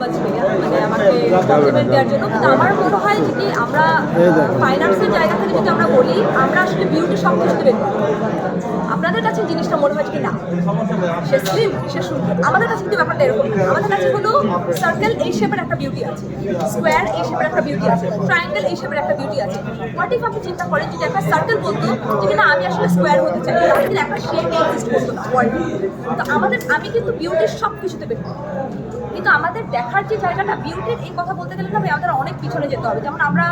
মানে আমাকে কমপ্লিমেন্ট দেওয়ার জন্য। কিন্তু আমার মনে হয় যে কি আমরা ফাইন আর্টসের জায়গা থেকে যদি আমরা বলি আমরা আসলে বিউটি সব কিছুতে বের আপনাদের কাছে জিনিসটা মনে হয় কি না? সে স্লিম সে সুন্দর। আমাদের কাছে কিন্তু ব্যাপারটা এরকম না। আমাদের কাছে হলো সার্কেল এই শেপের একটা বিউটি আছে স্কোয়ার এই শেপের একটা বিউটি আছে ট্রায়াঙ্গেল এই শেপের একটা বিউটি আছে। হোয়াট ইফ আপনি চিন্তা করেন যদি একটা সার্কেল বলতো যে কিনা আমি আসলে স্কোয়ার হতে চাই তাহলে কিন্তু একটা শেপ এক্সিস্ট করতো না ওয়ার্ল্ডে তো আমাদের আমি কিন্তু বিউটির সব কিছুতে বের। কিন্তু আমাদের দেখার যে জায়গাটা বিউটির এই কথা বলতে গেলে না আমাদের অনেক পিছনে যেতে হবে। যেমন আমরা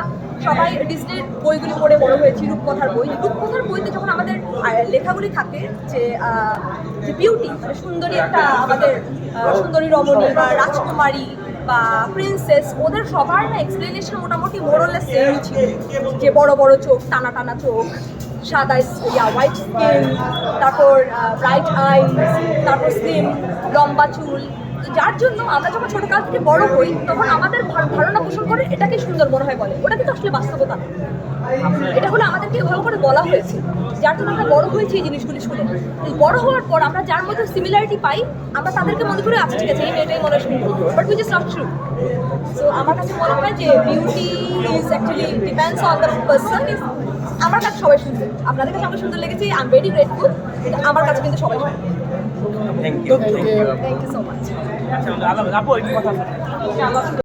সবাই ডিসনির বইগুলি পড়ে বড় হয়েছি, রূপকথার বই। রূপকথার বইতে যখন আমাদের লেখাগুলি থাকে যে যে বিউটি মানে সুন্দরী একটা আমাদের সুন্দরী রমণী বা রাজকুমারী বা প্রিন্সেস ওদের সবার না এক্সপ্লেনেশন মোটামুটি মোরলেস সেম ছিল। যে বড় বড় চোখ, টানা টানা চোখ, সাদা ইয়া হোয়াইট স্কিন তারপর ব্রাইট আইস তারপর স্লিম লম্বা চুল যার জন্য আমরা যখন ছোট কাল থেকে বড় হই তখন আমাদের ধারণা পোষণ করে এটাকে সুন্দর মনে হয় বলে। ওটা কিন্তু আসলে বাস্তবতা। এটা হলো আমাদেরকে ভালো করে বলা হয়েছে। যার জন্য আমরা বড় হয়েছি এই জিনিসগুলি শুনে। বড় হওয়ার পর আমরা যার মধ্যে সিমিলারিটি পাই আমরা তাদেরকে মনে করে আচ্ছা ঠিক আছে এই মেয়েটাই মনে হয় but which is not true so আমার কাছে মনে হয় যে beauty is actually depends on the person আমার কাছে সবাই সুন্দর। আপনাদের কাছে আমার সুন্দর লেগেছে আই এম ভেরি গ্রেটফুল আমার কাছে কিন্তু সবাই সুন্দর। Thank you thank you so much আচ্ছা আপু একটু কথা।